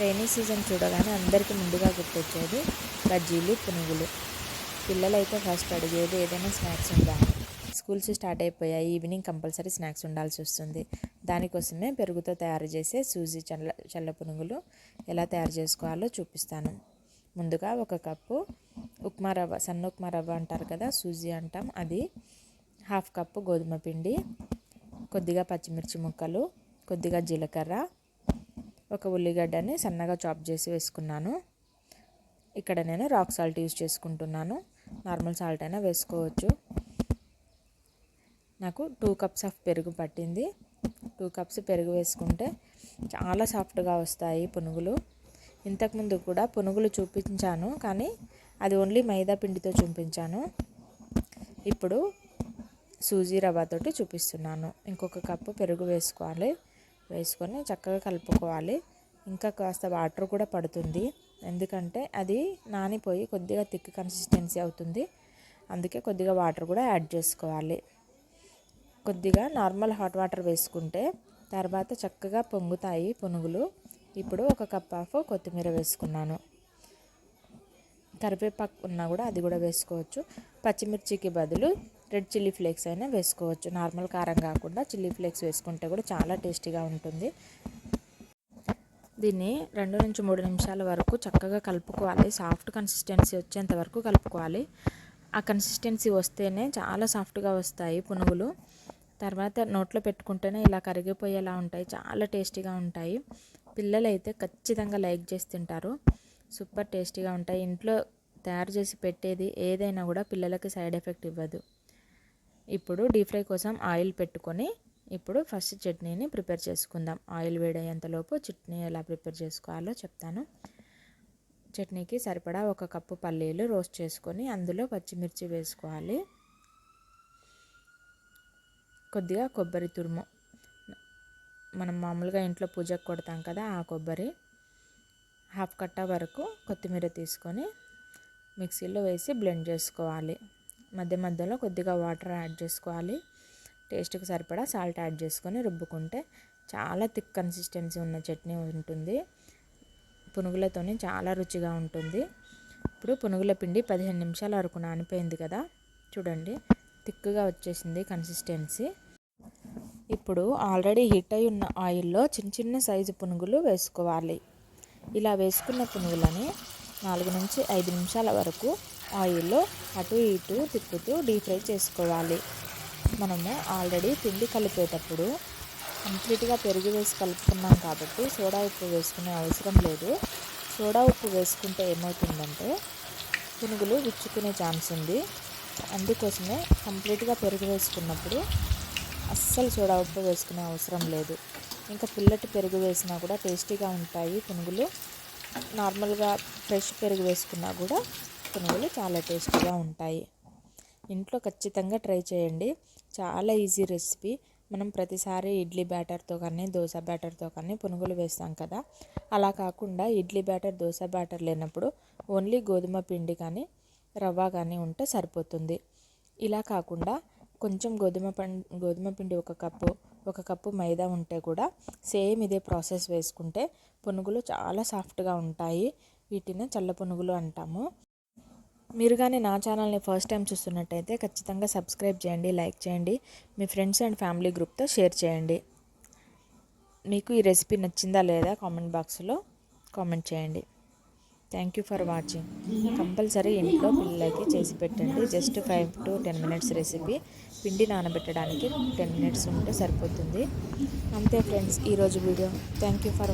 Rainy season చూడగానే అందరికీ ముందుగా గుర్తొచ్చేది బజ్జీలు పునుగులు. పిల్లలైతే ఫస్ట్ అడిగేది ఏదైనా స్నాక్స్ ఉందా స్కూల్స్ స్టార్ట్ అయిపోయాయి. ఈవినింగ్ కంపల్సరీ స్నాక్స్ ఉండాల్సి వస్తుంది. దానికోసమే పెరుగుతో తయారు చేసే సూజీ చల్ల చల్ల పునుగులు ఎలా తయారు చేసుకోవాలో చూపిస్తాను. ముందుగా ఒక కప్పు ఉప్మా రవ్వ సన్న ఉప్మా రవ్వ అంటారు కదా సూజీ అంటాం. అది హాఫ్ కప్పు గోధుమ పిండి కొద్దిగా పచ్చిమిర్చి ముక్కలు కొద్దిగా జీలకర్ర ఒక ఉల్లిగడ్డని సన్నగా చాప్ చేసి వేసుకున్నాను. ఇక్కడ నేను రాక్ సాల్ట్ యూజ్ చేసుకుంటున్నాను. నార్మల్ సాల్ట్ అయినా వేసుకోవచ్చు. నాకు టూ కప్స్ ఆఫ్ పెరుగు పట్టింది. టూ కప్స్ పెరుగు వేసుకుంటే చాలా సాఫ్ట్గా వస్తాయి పునుగులు. ఇంతకుముందు కూడా పునుగులు చూపించాను కానీ అది ఓన్లీ మైదా పిండితో చూపించాను. ఇప్పుడు సూజీ రవ్వతోటి చూపిస్తున్నాను. ఇంకొక కప్పు పెరుగు వేసుకోవాలి. వేసుకొని చక్కగా కలుపుకోవాలి. ఇంకా కాస్త వాటర్ కూడా పడుతుంది. ఎందుకంటే అది నానిపోయి కొద్దిగా థిక్ కన్సిస్టెన్సీ అవుతుంది. అందుకే కొద్దిగా వాటర్ కూడా యాడ్ చేసుకోవాలి. కొద్దిగా నార్మల్ హాట్ వాటర్ వేసుకుంటే తర్వాత చక్కగా పొంగుతాయి పునుగులు. ఇప్పుడు ఒక కప్ ఆఫ్ కొత్తిమీర వేసుకున్నాను. కరివేపాకు ఉన్నా కూడా అది కూడా వేసుకోవచ్చు. పచ్చిమిర్చికి బదులు రెడ్ చిల్లీ ఫ్లేక్స్ అయినా వేసుకోవచ్చు. నార్మల్ కారం కాకుండా చిల్లీ ఫ్లేక్స్ వేసుకుంటే కూడా చాలా టేస్టీగా ఉంటుంది. దీన్ని రెండు నుంచి మూడు నిమిషాల వరకు చక్కగా కలుపుకోవాలి. సాఫ్ట్ కన్సిస్టెన్సీ వచ్చేంత వరకు కలుపుకోవాలి. ఆ కన్సిస్టెన్సీ వస్తేనే చాలా సాఫ్ట్గా వస్తాయి పునుగులు. తర్వాత నోట్లో పెట్టుకుంటేనే ఇలా కరిగిపోయేలా ఉంటాయి. చాలా టేస్టీగా ఉంటాయి. పిల్లలైతే ఖచ్చితంగా లైక్ చేసి తింటారు. సూపర్ టేస్టీగా ఉంటాయి. ఇంట్లో తయారు చేసి పెట్టేది ఏదైనా కూడా పిల్లలకి సైడ్ ఎఫెక్ట్ ఇవ్వదు. ఇప్పుడు డీప్ ఫ్రై కోసం ఆయిల్ పెట్టుకొని ఇప్పుడు ఫస్ట్ చట్నీని ప్రిపేర్ చేసుకుందాం. ఆయిల్ వేడయ్యేంతలోపు చట్నీ ఎలా ప్రిపేర్ చేసుకోవాలో చెప్తాను. చట్నీకి సరిపడా ఒక కప్పు పల్లీలు రోస్ట్ చేసుకొని అందులో పచ్చిమిర్చి వేసుకోవాలి. కొద్దిగా కొబ్బరి తురుము. మనం మామూలుగా ఇంట్లో పూజకు కొడతాం కదా ఆ కొబ్బరి. హాఫ్ కట్ట వరకు కొత్తిమీర తీసుకొని మిక్సీలో వేసి బ్లెండ్ చేసుకోవాలి. మధ్య మధ్యలో కొద్దిగా వాటర్ యాడ్ చేసుకోవాలి. టేస్ట్కి సరిపడా సాల్ట్ యాడ్ చేసుకొని రుబ్బుకుంటే చాలా థిక్ కన్సిస్టెన్సీ ఉన్న చట్నీ ఉంటుంది. పునుగులతోనే చాలా రుచిగా ఉంటుంది. ఇప్పుడు పునుగుల పిండి పదిహేను నిమిషాల వరకు నానిపోయింది కదా. చూడండి థిక్గా వచ్చేసింది కన్సిస్టెన్సీ. ఇప్పుడు ఆల్రెడీ హీట్ అయి ఉన్న ఆయిల్లో చిన్న చిన్న సైజు పునుగులు వేసుకోవాలి. ఇలా వేసుకున్న పునుగులని నాలుగు నుంచి ఐదు నిమిషాల వరకు ఆయిల్లో అటు ఇటు తిప్పుతూ డీప్ ఫ్రై చేసుకోవాలి. మనము ఆల్రెడీ పిండి కలిపేటప్పుడు కంప్లీట్గా పెరుగు వేసి కలుపుకున్నాం కాబట్టి సోడా ఉప్పు వేసుకునే అవసరం లేదు. సోడా ఉప్పు వేసుకుంటే ఏమవుతుందంటే పునుగులు విచ్చుకునే ఛాన్స్ ఉంది. అందుకోసమే కంప్లీట్గా పెరుగు వేసుకున్నప్పుడు అస్సలు సోడా ఉప్పు వేసుకునే అవసరం లేదు. ఇంకా పుల్లటి పెరుగు వేసినా కూడా టేస్టీగా ఉంటాయి పునుగులు. నార్మల్గా ఫ్రెష్ పెరుగు వేసుకున్నా కూడా పునుగులు చాలా టేస్టీగా ఉంటాయి. ఇంట్లో ఖచ్చితంగా ట్రై చేయండి. చాలా ఈజీ రెసిపీ. మనం ప్రతిసారి ఇడ్లీ బ్యాటర్తో కానీ దోశ బ్యాటర్తో కానీ పునుగులు వేస్తాం కదా. అలా కాకుండా ఇడ్లీ బ్యాటర్ దోశ బ్యాటర్ లేనప్పుడు ఓన్లీ గోధుమ పిండి కానీ రవ్వ కానీ ఉంటే సరిపోతుంది. ఇలా కాకుండా కొంచెం గోధుమ పండి గోధుమ పిండి ఒక కప్పు ఒక కప్పు మైదా ఉంటే కూడా సేమ్ ఇదే ప్రాసెస్ వేసుకుంటే పునుగులు చాలా సాఫ్ట్గా ఉంటాయి. వీటిని చల్ల పునుగులు అంటాము. మీరు కానీ నా ఛానల్ని ఫస్ట్ టైం చూస్తున్నట్టయితే ఖచ్చితంగా సబ్స్క్రైబ్ చేయండి లైక్ చేయండి మీ ఫ్రెండ్స్ అండ్ ఫ్యామిలీ గ్రూప్తో షేర్ చేయండి. మీకు ఈ రెసిపీ నచ్చిందా లేదా కామెంట్ బాక్స్లో కామెంట్ చేయండి. Thank you for watching compulsory ఇంట్లో పిల్లలకి చేసి పెట్టండి. Just five to ten minutes recipe పిండి నానబెట్టడానికి టెన్ మినిట్స్ ఉంటే సరిపోతుంది. అంతే ఫ్రెండ్స్ ఈరోజు వీడియో థ్యాంక్ యూ ఫర్